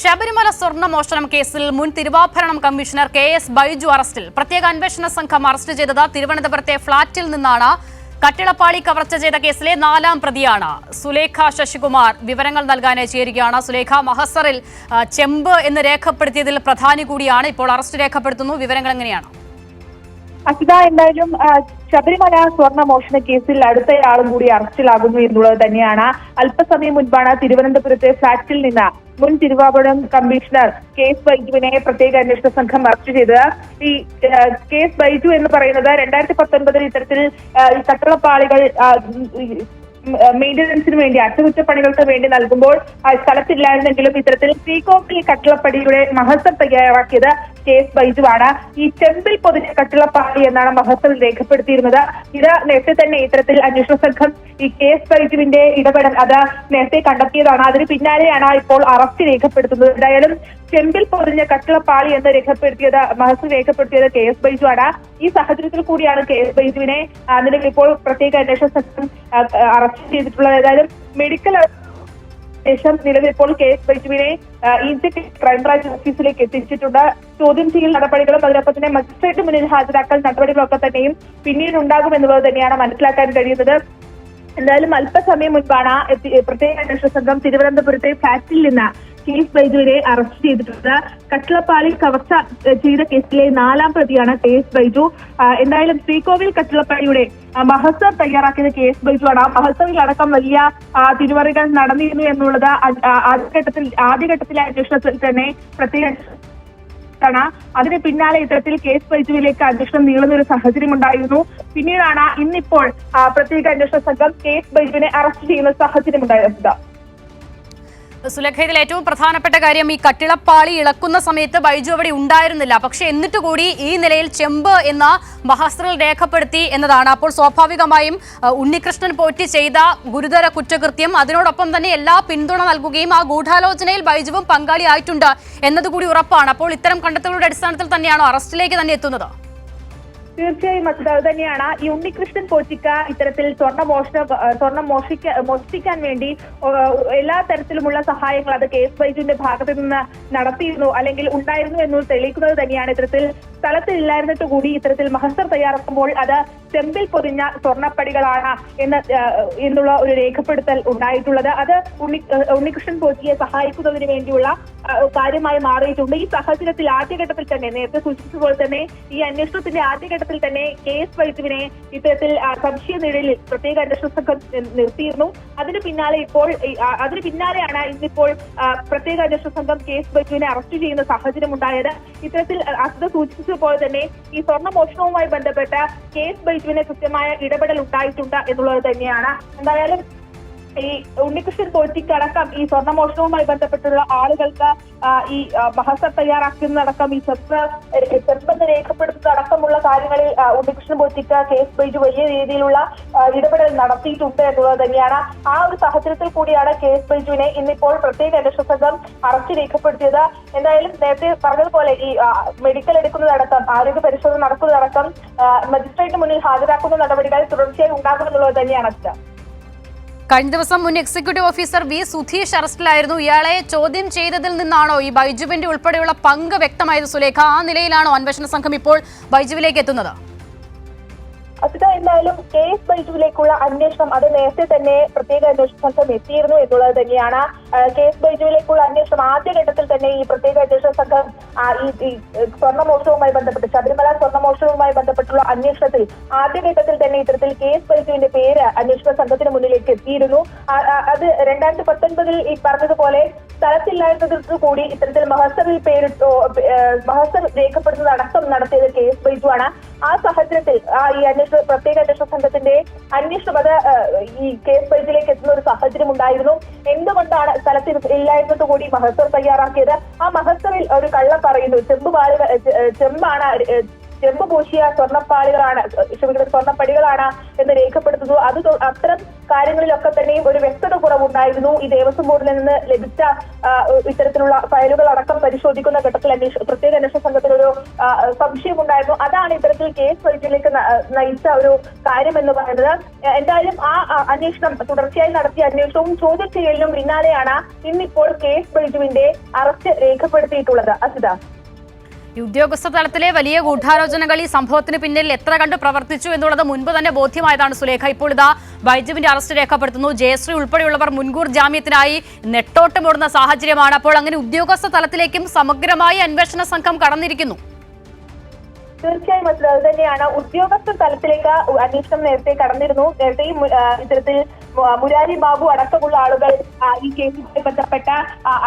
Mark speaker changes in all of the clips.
Speaker 1: ശബരിമല സ്വർണ മോഷണം കേസിൽ മുൻ തിരുവാഭരണം കമ്മീഷണർ കെ എസ് ബൈജു അറസ്റ്റിൽ. പ്രത്യേക അന്വേഷണ സംഘം അറസ്റ്റ് ചെയ്തത് തിരുവനന്തപുരത്തെ ഫ്ളാറ്റിൽ നിന്നാണ്. കട്ടിളപ്പാളി കവർച്ച ചെയ്ത കേസിലെ നാലാം പ്രതിയാണ്. സുലേഖ ശശികുമാർ വിവരങ്ങൾ നൽകാൻ ചേരുകയാണ്. സുലേഖ മഹസറിൽ ചെമ്പ് എന്ന് രേഖപ്പെടുത്തിയതിൽ പ്രധാനി കൂടിയാണ്. ഇപ്പോൾ അറസ്റ്റ് രേഖപ്പെടുത്തുന്നു. വിവരങ്ങൾ എങ്ങനെയാണ്?
Speaker 2: അസിത എന്തായാലും ശബരിമല സ്വർണ മോഷണ കേസിൽ അടുത്തയാളും കൂടി അറസ്റ്റിലാകുന്നു എന്നുള്ളത് തന്നെയാണ്. അല്പസമയം മുൻപാണ് തിരുവനന്തപുരത്തെ ഫ്ളാറ്റിൽ നിന്ന് മുൻ തിരുവാപുരം കമ്മീഷണർ കേസ് ബൈജുവിനെ പ്രത്യേക അന്വേഷണ സംഘം അറസ്റ്റ് ചെയ്തത്. ഈ കേസ് ബൈജു എന്ന് പറയുന്നത് രണ്ടായിരത്തി പത്തൊൻപതിൽ ഇത്തരത്തിൽ ഈ ഈ മെയിന്റനൻസിന് വേണ്ടി അറ്റകുറ്റപ്പണികൾക്ക് വേണ്ടി നൽകുമ്പോൾ സ്ഥലത്തില്ലായിരുന്നെങ്കിലും ഇത്തരത്തിൽ പീകോക്കിൽ കട്ടിളപ്പടിയുടെ മഹസർ തയ്യാറാക്കിയത് കെ എസ് ബൈജുവാണ്. ഈ ചെമ്പിൽ പൊതിഞ്ഞ കട്ടിളപ്പാടി എന്നാണ് മഹത്വം രേഖപ്പെടുത്തിയിരുന്നത്. ഇത് നേരത്തെ തന്നെ ഇത്തരത്തിൽ അന്വേഷണ സംഘം ഈ കെ എസ് ബൈജുവിന്റെ ഇടപെടൽ അത് നേരത്തെ കണ്ടെത്തിയതാണ്. അതിന് പിന്നാലെയാണ് ഇപ്പോൾ അറസ്റ്റ് രേഖപ്പെടുത്തുന്നത്. എന്തായാലും ചെമ്പിൽ പൊതിഞ്ഞ കട്ടിളപ്പാളി എന്ന് രേഖപ്പെടുത്തിയത് മഹസ് രേഖപ്പെടുത്തിയത് കെ എസ് ബൈജു ആണ് ഈ സാഹചര്യത്തിൽ കൂടിയാണ് കെ എസ് ബൈജുവിനെ നിലവിൽ ഇപ്പോൾ പ്രത്യേക അന്വേഷണ സംഘം അറസ്റ്റ് ചെയ്തിട്ടുള്ളത്. ഏതായാലും മെഡിക്കൽ ശേഷം നിലവിൽ ഇപ്പോൾ കെ എസ് ബൈജുവിനെ ഈജിപ്ത് ക്രൈംബ്രാഞ്ച് ഓഫീസിലേക്ക് എത്തിച്ചിട്ടുണ്ട്. ചോദ്യം ചെയ്യൽ നടപടികളും അതിനൊപ്പം തന്നെ മജിസ്ട്രേറ്റ് മുന്നിൽ ഹാജരാക്കൽ നടപടികളൊക്കെ തന്നെയും പിന്നീട് ഉണ്ടാകും എന്നുള്ളത് തന്നെയാണ് മനസ്സിലാക്കാൻ കഴിയുന്നത്. എന്തായാലും അല്പസമയം മുൻപാണ് പ്രത്യേക അന്വേഷണ സംഘം തിരുവനന്തപുരത്തെ ഫ്ളാറ്റിൽ നിന്ന് കേസ് ബൈജുവിനെ അറസ്റ്റ് ചെയ്തിട്ടുണ്ട്. കട്ടിളപ്പാലിൽ കവർച്ച ചെയ്ത കേസിലെ നാലാം പ്രതിയാണ് കേസ് ബൈജു. എന്തായാലും ശ്രീകോവിൽ കട്ടിളപ്പാടിയുടെ ആ, മഹസർ തയ്യാറാക്കിയത് കേസ് എസ് ബൈജു ആണ് ആ മഹസറിൽ അടക്കം വലിയ തിരുവറികൾ നടന്നിരുന്നു എന്നുള്ളത് ആദ്യഘട്ടത്തിൽ ആദ്യഘട്ടത്തിലെ അന്വേഷണത്തിൽ തന്നെ പ്രത്യേക അതിന് പിന്നാലെ ഇത്തരത്തിൽ കേസ് ബൈജുവിലേക്ക് അന്വേഷണം നീളുന്ന ഒരു സാഹചര്യം ഉണ്ടായിരുന്നു പിന്നീടാണ് ഇന്നിപ്പോൾ പ്രത്യേക അന്വേഷണ സംഘം കേസ് ബൈജുവിനെ അറസ്റ്റ് ചെയ്യുന്ന സാഹചര്യം ഉണ്ടായിരുന്നത്
Speaker 1: സുലേഖ ഇതിൽ ഏറ്റവും പ്രധാനപ്പെട്ട കാര്യം ഈ കട്ടിളപ്പാളി ഇളക്കുന്ന സമയത്ത് ബൈജു അവിടെ ഉണ്ടായിരുന്നില്ല. പക്ഷെ എന്നിട്ട് കൂടി ഈ നിലയിൽ ചെമ്പ് എന്ന മഹാസ്ത്രം രേഖപ്പെടുത്തി എന്നതാണ്. അപ്പോൾ സ്വാഭാവികമായും ഉണ്ണികൃഷ്ണൻ പോറ്റി ചെയ്ത ഗുരുതര കുറ്റകൃത്യം അതിനോടൊപ്പം തന്നെ എല്ലാ പിന്തുണ നൽകുകയും ആ ഗൂഢാലോചനയിൽ ബൈജുവും പങ്കാളിയായിട്ടുണ്ട് എന്നതുകൂടി ഉറപ്പാണ്. അപ്പോൾ ഇത്തരം കണ്ടെത്തലുകളുടെ അടിസ്ഥാനത്തിൽ തന്നെയാണോ അറസ്റ്റിലേക്ക് തന്നെ എത്തുന്നത്?
Speaker 2: തീർച്ചയായും അത് തന്നെയാണ്. ഈ ഉണ്ണികൃഷ്ണൻ പോറ്റിക്ക ഇത്തരത്തിൽ സ്വർണ മോഷണ സ്വർണം മോഷിക്ക മോഷ്ടിക്കാൻ വേണ്ടി എല്ലാ തരത്തിലുമുള്ള സഹായങ്ങൾ അത് കെ എസ് ബൈജുവിന്റെ ഭാഗത്ത് നിന്ന് നടത്തിയിരുന്നു അല്ലെങ്കിൽ ഉണ്ടായിരുന്നു എന്ന് തെളിയിക്കുന്നത് തന്നെയാണ്. ഇത്തരത്തിൽ സ്ഥലത്തില്ലായിരുന്നിട്ട് കൂടി ഇത്തരത്തിൽ മഹസർ തയ്യാറാക്കുമ്പോൾ അത് ചെമ്പിൽ പൊതിഞ്ഞ സ്വർണപ്പടികളാണ് എന്ന് എന്നുള്ള ഒരു രേഖപ്പെടുത്തൽ ഉണ്ടായിട്ടുള്ളത്. അത് ഉണ്ണി ഉണ്ണികൃഷ്ണൻ പോറ്റിയെ സഹായിക്കുന്നതിന് വേണ്ടിയുള്ള കാര്യമായി മാറിയിട്ടുണ്ട്. ഈ സാഹചര്യത്തിൽ ആദ്യഘട്ടത്തിൽ തന്നെ നേരത്തെ സൂചിപ്പിച്ചതുപോലെ തന്നെ ഈ അന്വേഷണത്തിന്റെ ആദ്യഘട്ടത്തിൽ തന്നെ കെ എസ് വൈദ്യുവിനെ ഇത്തരത്തിൽ സംശയ നിഴലിൽ പ്രത്യേക അന്വേഷണ സംഘം നിർത്തിയിരുന്നു. അതിന് പിന്നാലെ ഇപ്പോൾ അതിന് പിന്നാലെയാണ് ഇന്നിപ്പോൾ പ്രത്യേക അന്വേഷണ സംഘം കെ എസ് വൈദ്യുവിനെ അറസ്റ്റ് ചെയ്യുന്ന സാഹചര്യം ഉണ്ടായത്. ഇത്തരത്തിൽ അസിത സൂചിപ്പിച്ചതുപോലെ തന്നെ ഈ സ്വർണ മോഷണവുമായി ബന്ധപ്പെട്ട കെ എസ് ബൈജുവിന് കൃത്യമായ ഇടപെടൽ ഉണ്ടായിട്ടുണ്ട് എന്നുള്ളത് തന്നെയാണ്. എന്തായാലും ഈ ഉണ്ണികൃഷ്ണൻ പോറ്റിക്കടക്കം ഈ സ്വർണമോഷണവുമായി ബന്ധപ്പെട്ടുള്ള ആളുകൾക്ക് ഈ ആ, മഹസർ തയ്യാറാക്കുന്നതടക്കം ഈ ചെപ്പ് ചെപ്പെന്ന് രേഖപ്പെടുത്തുന്നതടക്കമുള്ള കാര്യങ്ങളിൽ ഉണ്ണികൃഷ്ണൻ പോറ്റിക്ക കേസ് പേജ് വലിയ രീതിയിലുള്ള ഇടപെടൽ നടത്തിയിട്ടുണ്ട് എന്നുള്ളത് തന്നെയാണ്. ആ ഒരു സാഹചര്യത്തിൽ കൂടിയാണ് കേസ് പേജുവിനെ ഇന്നിപ്പോൾ പ്രത്യേക അന്വേഷണ സംഘം അറസ്റ്റ് രേഖപ്പെടുത്തിയത്. എന്തായാലും നേരത്തെ പറഞ്ഞതുപോലെ ഈ മെഡിക്കൽ എടുക്കുന്നതടക്കം ആരോഗ്യ പരിശോധന നടക്കുന്നതടക്കം മജിസ്ട്രേറ്റ് മുന്നിൽ ഹാജരാക്കുന്ന നടപടികൾ തുടർച്ചയായി ഉണ്ടാകുമെന്നുള്ളത് തന്നെയാണ് അച്ഛ.
Speaker 1: കഴിഞ്ഞ ദിവസം മുൻ എക്സിക്യൂട്ടീവ് ഓഫീസർ വി സുധീഷ് അറസ്റ്റിലായിരുന്നു. ഇയാളെ ചോദ്യം ചെയ്തതിൽ നിന്നാണോ ഈ ബൈജുവിന്റെ ഉൾപ്പെടെയുള്ള പങ്ക് വ്യക്തമായത് സുലേഖ? ആ നിലയിലാണോ അന്വേഷണ സംഘം ഇപ്പോൾ ബൈജുവിലേക്ക് എത്തുന്നത്?
Speaker 2: അസിത എന്തായാലും കെ ബൈജുവിലേക്കുള്ള അന്വേഷണം അത് നേരത്തെ തന്നെ പ്രത്യേക അന്വേഷണ സംഘം എത്തിയിരുന്നു എന്നുള്ളത് തന്നെയാണ്. കേസ് ബൈജുവിലേക്കുള്ള അന്വേഷണം ആദ്യഘട്ടത്തിൽ തന്നെ ഈ പ്രത്യേക അന്വേഷണ സംഘം ഈ സ്വർണമോഷവുമായി ബന്ധപ്പെട്ട് ശബരിമല സ്വർണമോഷവുമായി ബന്ധപ്പെട്ടുള്ള അന്വേഷണത്തിൽ ആദ്യഘട്ടത്തിൽ തന്നെ ഇത്തരത്തിൽ കേസ് ബൈജുവിന്റെ പേര് അന്വേഷണ സംഘത്തിന് മുന്നിലേക്ക് എത്തിയിരുന്നു. അത് രണ്ടായിരത്തി പത്തൊൻപതിൽ ഈ പറഞ്ഞതുപോലെ സ്ഥലത്തില്ലായിരുന്നതിൽ കൂടി ഇത്തരത്തിൽ മഹസറിൽ പേരിട്ടോ മഹസർ രേഖപ്പെടുത്തുന്നത് അടക്കം നടത്തിയത് കേസ് ബൈജു ആണ്. ആ സാഹചര്യത്തിൽ ആ ഈ അന്വേഷണ പ്രത്യേക അന്വേഷണ സംഘത്തിന്റെ അന്വേഷണം അത് ഈ കേസ് പരിധിയിലേക്ക് എത്തുന്ന ഒരു സാഹചര്യം ഉണ്ടായിരുന്നു എന്തുകൊണ്ടാണ് സ്ഥലത്തിൽ ഇല്ലായിരുന്നത് കൂടി മഹസർ തയ്യാറാക്കിയത്? ആ മഹസറിൽ ഒരു കള്ള പറയുന്നു ചെമ്പ് പാലുകൾ ചെമ്പാണ് ചെമ്പ് പൂശിയ സ്വർണപ്പാളികളാണ് ക്ഷമിക്കണം സ്വർണപ്പടികളാണ് എന്ന് രേഖപ്പെടുത്തുന്നു. അത് അത്തരം കാര്യങ്ങളിലൊക്കെ തന്നെയും ഒരു വ്യക്തത കുറവുണ്ടായിരുന്നു. ഈ ദേവസ്വം ബോർഡിൽ നിന്ന് ലഭിച്ച ഇത്തരത്തിലുള്ള ഫയലുകൾ അടക്കം പരിശോധിക്കുന്ന ഘട്ടത്തിൽ അന്വേഷ പ്രത്യേക അന്വേഷണ സംഘത്തിൽ ഒരു സംശയം ഉണ്ടായിരുന്നു അതാണ് ഇത്തരത്തിൽ കേസ് വഴിച്ചിലേക്ക് നയിച്ച ഒരു കാര്യം എന്ന് പറയുന്നത് എന്തായാലും ആ, അന്വേഷണം തുടർച്ചയായി നടത്തിയ അന്വേഷണവും ചോദ്യം ചെയ്യലിനും പിന്നാലെയാണ് ഇന്നിപ്പോൾ കേസ് ബൈജുവിന്റെ അറസ്റ്റ് രേഖപ്പെടുത്തിയിട്ടുള്ളത്. അസിത.
Speaker 1: ഉദ്യോഗസ്ഥ തലത്തിലെ വലിയ ഗൂഢാലോചനകൾ ഈ സംഭവത്തിന് പിന്നിൽ എത്ര കണ്ട് പ്രവർത്തിച്ചു എന്നുള്ളത് മുൻപ് തന്നെ ബോധ്യമായതാണ് സുലേഖ. ഇപ്പോൾ ഇതാ ബൈജുവിന്റെ അറസ്റ്റ് രേഖപ്പെടുത്തുന്നു. ജയശ്രീ ഉൾപ്പെടെയുള്ളവർ മുൻകൂർ ജാമ്യത്തിനായി നെട്ടോട്ടമോടുന്ന സാഹചര്യമാണ്. അപ്പോൾ അങ്ങനെ ഉദ്യോഗസ്ഥ തലത്തിലേക്കും സമഗ്രമായി അന്വേഷണ സംഘം കടന്നിരിക്കുന്നു.
Speaker 2: തീർച്ചയായും അത് തന്നെയാണ്. ഉദ്യോഗസ്ഥ തലത്തിലേക്ക് അന്വേഷണം നേരത്തെ കടന്നിരുന്നു. നേരത്തെ ഇത്തരത്തിൽ മുരാരി ബാബു അടക്കമുള്ള ആളുകൾ ഈ കേസുമായി ബന്ധപ്പെട്ട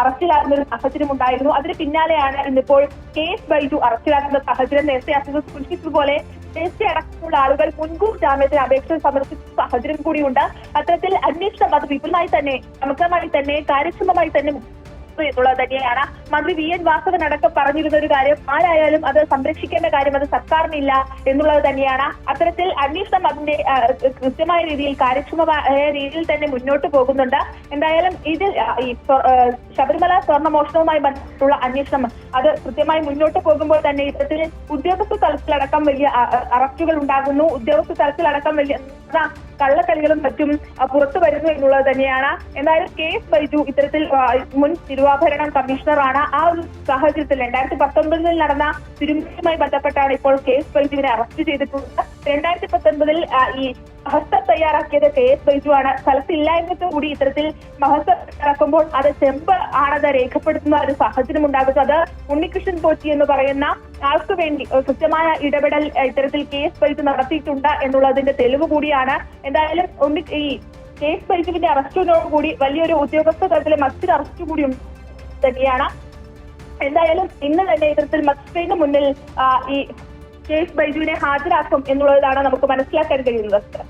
Speaker 2: അറസ്റ്റിലാകുന്ന ഒരു സാഹചര്യം ഉണ്ടായിരുന്നു. അതിന് പിന്നാലെയാണ് ഇന്നിപ്പോൾ കേസ് ബൈജു അറസ്റ്റിലാക്കുന്ന സാഹചര്യം. നേരത്തെ അസുഖം സൂക്ഷിച്ചതുപോലെ ദേശീയ അടക്കമുള്ള ആളുകൾ മുൻകൂർ ജാമ്യത്തിന് അപേക്ഷ സമർപ്പിച്ച സാഹചര്യം കൂടിയുണ്ട്. അത്തരത്തിൽ അന്വേഷണം അത് വിപുലമായി തന്നെ സമഗ്രമായി തന്നെ കാര്യക്ഷമമായി തന്നെ എന്നുള്ളത് തന്നെയാണ്. മന്ത്രി വി എൻ വാസവൻ അടക്കം പറഞ്ഞിരുന്ന ഒരു കാര്യം ആരായാലും അത് സംരക്ഷിക്കേണ്ട കാര്യം അത് സർക്കാരിനില്ല എന്നുള്ളത് തന്നെയാണ്. അത്തരത്തിൽ അന്വേഷണം അതിന്റെ കൃത്യമായ രീതിയിൽ കാര്യക്ഷമമായ രീതിയിൽ തന്നെ മുന്നോട്ട് പോകുന്നുണ്ട്. എന്തായാലും ഇതിൽ ഈ ശബരിമല സ്വർണ മോഷണവുമായി ബന്ധപ്പെട്ടുള്ള അന്വേഷണം അത് കൃത്യമായി മുന്നോട്ട് പോകുമ്പോൾ തന്നെ ഇത്തരത്തിൽ ഉദ്യോഗസ്ഥ തലത്തിലടക്കം വലിയ അറസ്റ്റുകൾ ഉണ്ടാകുന്നു. ഉദ്യോഗസ്ഥ തലത്തിലടക്കം വലിയ കള്ളക്കളികളും മറ്റും പുറത്തു വരുന്നു എന്നുള്ളത് തന്നെയാണ്. എന്തായാലും കെ എസ് ബൈജു ഇത്തരത്തിൽ മുൻ തിരുവാഭരണം കമ്മീഷണറാണ് ആ ഒരു സാഹചര്യത്തിൽ രണ്ടായിരത്തി പത്തൊൻപതിൽ നടന്ന തിരുമലയുമായി ബന്ധപ്പെട്ടാണ് ഇപ്പോൾ കെ എസ് ബൈജുവിനെ അറസ്റ്റ് ചെയ്തിട്ടുള്ളത്. രണ്ടായിരത്തി പത്തൊൻപതിൽ ഈ മഹസ്ത തയ്യാറാക്കിയത് കെ എസ് ബൈജു ആണ് സ്ഥലത്തില്ലായ്മത്ത് കൂടി ഇത്തരത്തിൽ മഹസ്ത തയ്യാറാക്കുമ്പോൾ അത് ചെമ്പ് ആണത് രേഖപ്പെടുത്തുന്ന ഒരു സാഹചര്യം ഉണ്ടാകുന്നത് ഉണ്ണികൃഷ്ണൻ പോറ്റി എന്ന് പറയുന്ന ആൾക്ക് വേണ്ടി കൃത്യമായ ഇടപെടൽ ഇത്തരത്തിൽ കേസ് ബൈജു നടത്തിയിട്ടുണ്ട് എന്നുള്ളതിന്റെ തെളിവ് കൂടിയാണ്. എന്തായാലും ഒന്ന് ഈ കേസ് ഫൈറ്റിന്റെ അറസ്റ്റിനോട് കൂടി വലിയൊരു ഉദ്യോഗസ്ഥ തലത്തിലെ മറ്റൊരു അറസ്റ്റ് കൂടി തന്നെയാണ്. എന്തായാലും ഇന്ന് തന്നെ ഇത്തരത്തിൽ മജിസ്ട്രേറ്റിന് മുന്നിൽ ഈ കേസ് ബൈജുവിനെ ഹാജരാക്കും എന്നുള്ളതാണ് നമുക്ക് മനസ്സിലാക്കാൻ കഴിയുന്നത്.